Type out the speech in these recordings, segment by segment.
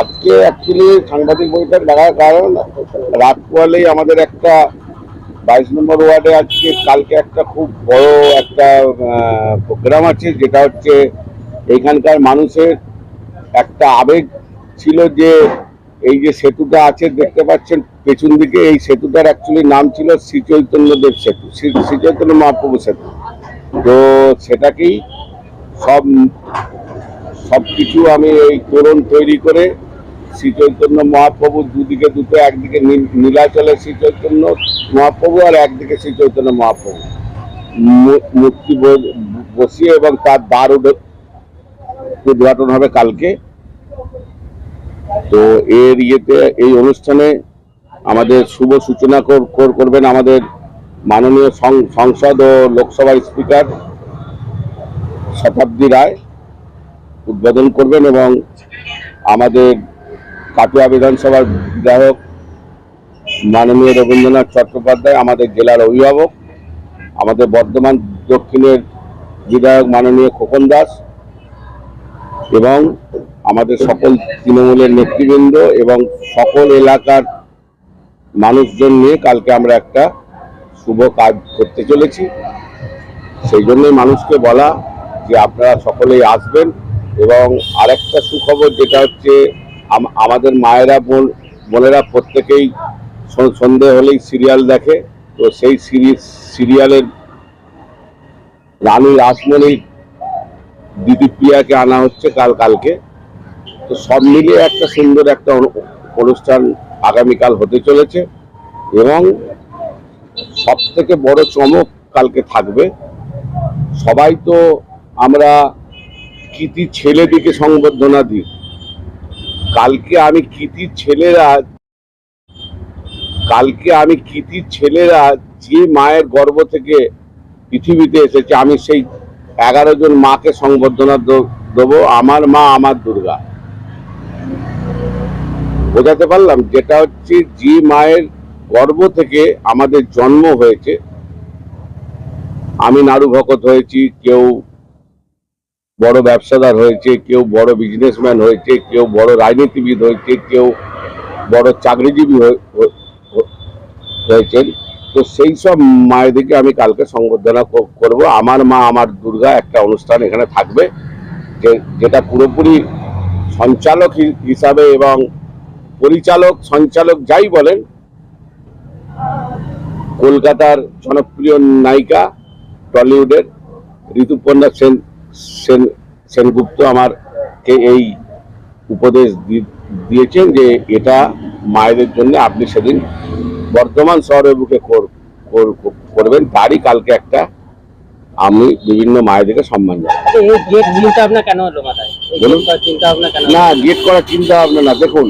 আজকে অ্যাকচুয়ালি সাংবাদিক বৈঠক ডাকার কারণ রাত পোয়ালেই আমাদের একটা বাইশ নম্বর ওয়ার্ডে আজকে, কালকে একটা খুব বড় একটা প্রোগ্রাম আছে, যেটা হচ্ছে এইখানকার মানুষের একটা আবেগ ছিল যে এই যে সেতুটা আছে, দেখতে পাচ্ছেন পেছন দিকে এই সেতুটার অ্যাকচুয়ালি নাম ছিল শ্রী চৈতন্যদেব সেতু শ্রী চৈতন্য মহাপ্রভু সেতু। তো সেটাকেই সব সবকিছু আমি এই তোরণ তৈরি করে শ্রী চৈতন্য মহাপ্রভু দুদিকে দুটো, একদিকে নীল- নীলাচলে শ্রী চৈতন্য মহাপ্রভু আর একদিকে শ্রী চৈতন্য মহাপ্রভু। মূর্তি বসিয়ে এবং তার দ্বার উদ- উদ্ঘাটন হবে কালকে। তো এর ইয়েতে এই অনুষ্ঠানে আমাদের শুভ সূচনা কর- কর- করবেন আমাদের মাননীয় সংসদ ও লোকসভা স্পিকার শতাব্দী রায়। উদ্বোধন করবেন এবং আমাদের কাটুয়া বিধানসভার বিধায়ক মাননীয় রবীন্দ্রনাথ চট্টোপাধ্যায়, আমাদের জেলার অভিভাবক, আমাদের বর্ধমান দক্ষিণের বিধায়ক মাননীয় খোকন দাস এবং আমাদের সকল তৃণমূলের নেতৃবৃন্দ এবং সকল এলাকার মানুষজন নিয়ে কালকে আমরা একটা শুভ কাজ করতে চলেছি। সেই জন্যই মানুষকে বলা যে আপনারা সকলেই আসবেন। এবং আরেকটা সুখবর যেটা হচ্ছে আমাদের মায়েরা বোন বোনেরা প্রত্যেকেই সন- সন্ধে হলেই সিরিয়াল দেখে। তো সেই সিরিয়ালের রানী রাসমণি দিদি প্রিয়াকে আনা হচ্ছে কাল কালকে। তো সব মিলিয়ে একটা সুন্দর একটা অনুষ্ঠান আগামীকাল হতে চলেছে এবং সব থেকে বড় চমক কালকে থাকবে। সবাই তো আমরা কৃতি ছেলেদিকে সংবর্ধনা দিই কালকে আমি কৃতি ছেলেরা, কালকে আমি কৃতি ছেলেরা যে মায়ের গর্ভ থেকে পৃথিবীতে এসেছে, আমি সেই এগারো জন মাকে সংবর্ধনা দেবো, আমার মা, আমার দুর্গা। বোঝাতে পারলাম? যেটা হচ্ছে যে মায়ের গর্ভ থেকে আমাদের জন্ম হয়েছে, আমি নাড়ু ভকত হয়েছি, কেউ বড় ব্যবসাদার হয়েছে, কেউ বড় বিজনেসম্যান হয়েছে, কেউ বড় রাজনীতিবিদ হয়েছে, কেউ বড় চাকরিজীবী হয়ে- হয়ে- হয়েছেন। তো সেই সব মায়েদেরকে আমি কালকে সংবর্ধনা করব। আমার মা, আমার দুর্গা একটা অনুষ্ঠান এখানে থাকবে, যে, যেটা পুরোপুরি সঞ্চালক হিসাবে এবং পরিচালক, সঞ্চালক যাই বলেন, কলকাতার জনপ্রিয় নায়িকা টলিউডের ঋতুপর্ণা সেন সেন সেনগুপ্ত আমারকে এই উপদেশ দিয়েছেন যে এটা মায়েদের জন্য আপনি সেদিন বর্ধমান শহরের বুকে কর- কর- করবেন। তারই কালকে একটা আমি বিভিন্ন মায়েদেরকে সম্মান না গেট করার চিন্তা ভাবনা না। দেখুন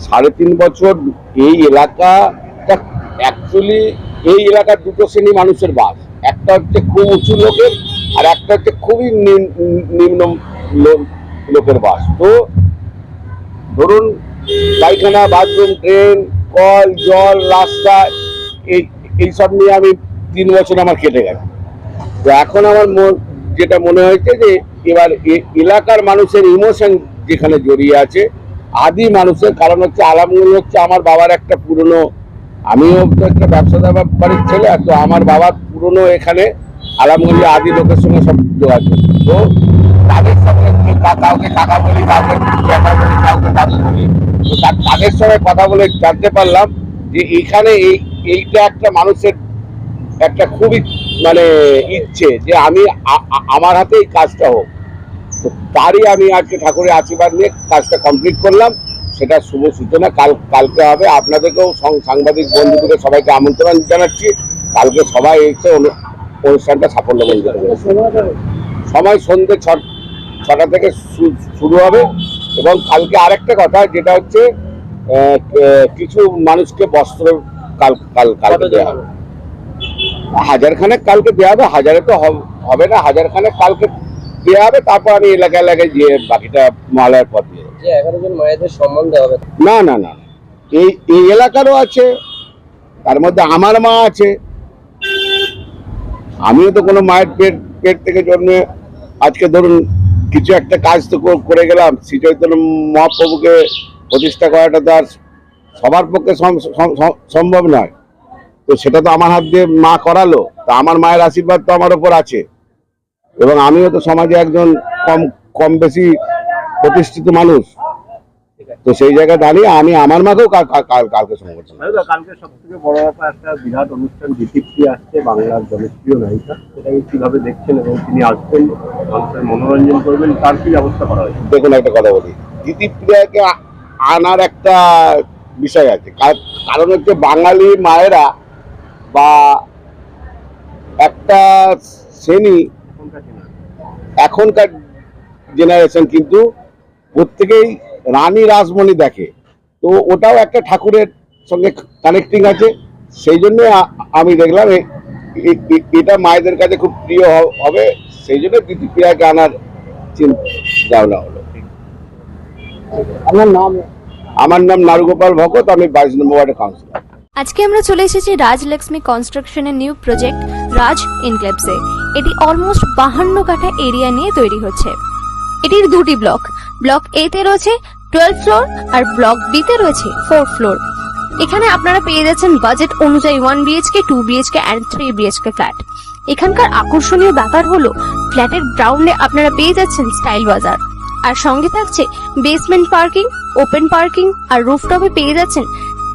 সাড়ে তিন বছর এই এলাকাটা অ্যাকচুয়ালি এই এলাকার দুটো শ্রেণি মানুষের বাস। একটা হচ্ছে খুব উঁচু লোকের আর একটা হচ্ছে খুবই নিম- নিম্ন লোকের বাস। তো ধরুন পায়খানা, বাথরুম ট্রেন কল, জল, রাস্তা, এই এইসব নিয়ে আমি তিন বছর আমার কেটে গেছে তো এখন আমার যেটা মনে হয়েছে যে এবার এলাকার মানুষের ইমোশন যেখানে জড়িয়ে আছে, আদি মানুষের কারণ হচ্ছে আলামগুলো হচ্ছে আমার বাবার একটা পুরনো আমিও একটা ব্যবসাদার বাড়ির ছেলে, তো আমার বাবার পুরনো এখানে আলামগুলি আদি লোকের সঙ্গে সব যোগাযোগ। তো তাদের সঙ্গে কাউকে কাকা বলি, কাউকে জ্যাঠা বলি, কাউকে দাদু বলি, তো তাদের সঙ্গে কথা বলে জানতে পারলাম যে এখানে এই এইটা একটা মানুষের একটা খুবই মানে ইচ্ছে যে আমি আমার হাতে এই কাজটা হোক। তো তারই আমি আজকে ঠাকুরের আশীর্বাদ নিয়ে কাজটা কমপ্লিট করলাম। সেটা শুভ সূচনা। কাল কালকে হবে। আপনাদেরকেও সাংবাদিক বন্ধুদের সবাইকে আমন্ত্রণ জানাচ্ছি। কালকে সবাই এসে অনুষ্ঠানটা সাফল্যমণ্ডিত করবে সময় সন্ধ্যে ছ- ছটা থেকে শুরু হবে এবং কালকে আরেকটা কথা যেটা হচ্ছে কিছু মানুষকে বস্ত্র কাল কাল কালকে দেওয়া হবে। হাজার খানেক কালকে দেওয়া হবে হাজারে তো হবে না হাজার খানেক কালকে দেওয়া হবে তারপর আমি এলাকা এলাকায় গিয়ে বাকিটা মালার পথ দিয়ে দেবো। যে এগারো জন মায়েদের সম্মান দেওয়া হবে। না না না। এই এই এলাকারও আছে তার মধ্যে আমার মা আছে আমিও তো কোনো মায়ের পেট পেট থেকে জন্মে আজকে ধরুন কিছু একটা কাজ তো করে গেলাম, শ্রী চৈতন্য মহাপ্রভুকে প্রতিষ্ঠা করাটা তো আর সবার পক্ষে সম- সম- সম- সম্ভব নয়। তো সেটা তো আমার হাত দিয়ে মা করালো, তা আমার মায়ের আশীর্বাদ তো আমার ওপর আছে। এবং আমিও তো সমাজে একজন কম কম বেশি প্রতিষ্ঠিত মানুষ। তো সেই জায়গায় দাঁড়িয়ে আমি আমার মাকেও কাল- কাল- কাল- কালকে সংগঠন কালকে সব থেকে বড় ব্যাপার একটা বিরাট অনুষ্ঠান দীপ্তি আসছে বাংলার জনপ্রিয় নায়িকা। সেটাকে কীভাবে দেখছেন এবং তিনি আসবেন মানুষের মনোরঞ্জন করবেন তার কি ব্যবস্থা করা হয়েছে? দেখুন একটা কথা বলি। দিদিপ্রিয়াকে আনার একটা বিষয় আছে। কার- কারণ হচ্ছে বাঙালি মায়েরা বা একটা শ্রেণি এখনকার জেনারেশন কিন্তু প্রত্যেকেই রানী রাসমণি দেখে। তো ওটাও একটা ঠাকুরের সঙ্গে কানেক্টিং আছে। সেই জন্য আমি দেখলাম এটা মায়েদের কাছে খুব প্রিয় হবে। সেই জন্য দিদিপ্রিয়াকে আনার চিন্তা ভাবনা হলো। আপনার নাম? আমার নাম নারুগোপাল ভকত আমি বাইশ নম্বর ওয়ার্ডের কাউন্সিলর আজকে আমরা চলে এসেছি রাজ লক্ষ্মী কনস্ট্রাকশনের নিউ প্রজেক্ট রাজ ইনক্লেভসে এটি অলমোস্ট বাহান্ন কাঠা এরিয়া নিয়ে তৈরি হচ্ছে। এটির দুটি ব্লক ব্লক এ তে রয়েছে টুয়েলভ ফ্লোর আর ব্লক বি তে রয়েছে ফোর ফ্লোর এখানে আপনারা পেয়ে যাচ্ছেন বাজেট অনুযায়ী one BHK two BHK and three BHK flat এখানকার আকর্ষণীয় ব্যাপার হলো ফ্ল্যাটের গ্রাউন্ডে আপনারা পেয়ে যাচ্ছেন স্টাইল বাজার। আর সঙ্গে থাকছে বেসমেন্ট পার্কিং ওপেন পার্কিং আর রুফটপে পেয়ে যাচ্ছেন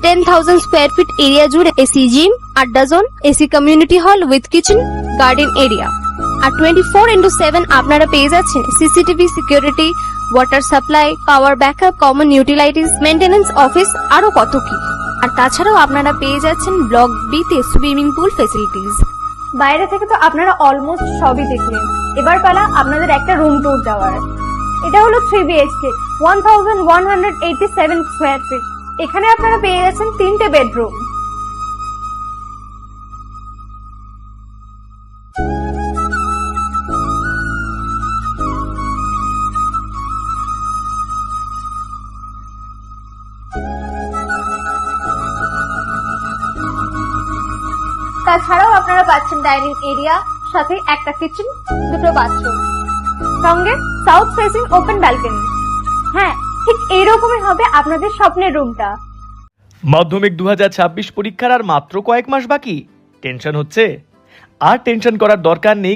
ten thousand square feet area জুড়ে AC gym adda zone AC community hall with kitchen garden area R twenty four into seven আপনারা পেয়ে যাচ্ছেন CCTV security water supply power backup common utilities maintenance office আরও কত কি? আর তাছাড়াও আপনারা পেয়ে যাচ্ছেন ব্লক বি তে সুইমিং পুল ফেসিলিটিস বাইরে থেকে তো আপনারা অলমোস্ট সবই দেখলেন। এবার পালা আপনাদের একটা রুম ট্যুর দেওয়ার এটা হলো three BHK one thousand one hundred eighty seven square feet এখানে আপনারা পেয়ে যাচ্ছেন তিনটে বেডরুম তাছাড়াও আপনারা পাচ্ছেন ডাইনিং এরিয়া, সাথে একটা কিচেন দুটো বাথরুম সঙ্গে সাউথ ফেসিং ওপেন ব্যালকনি হ্যাঁ ঠিক এইরকমই হবে আপনাদের স্বপ্নের রুমটা মাধ্যমিক দু হাজার ছাব্বিশ পরীক্ষার আর মাত্র কয়েক মাস বাকি। টেনশন হচ্ছে। আর টেনশন করার দরকার নেই।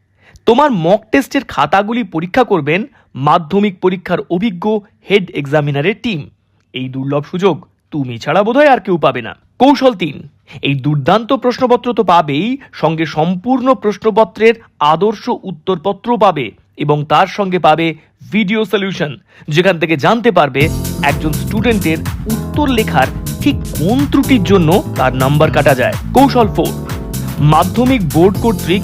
তোমার মক টেস্টের খাতাগুলি পরীক্ষা করবেন মাধ্যমিক পরীক্ষার অভিজ্ঞ হেড এক্সামিনারের টিম এই দুর্লভ সুযোগ তুমি ছাড়া বোধহয় আর কেউ পাবে না। কৌশল তিন, এই দুর্দান্ত প্রশ্নপত্র তো পাবেই, সঙ্গে সম্পূর্ণ প্রশ্নপত্রের আদর্শ উত্তরপত্র পাবে এবং তার সঙ্গে পাবে ভিডিও সলিউশন যেখান থেকে জানতে পারবে একজন স্টুডেন্টের উত্তর লেখার ঠিক কোন ত্রুটির জন্য তার নাম্বার কাটা যায়। কৌশল ফোর মাধ্যমিক বোর্ড কর্তৃক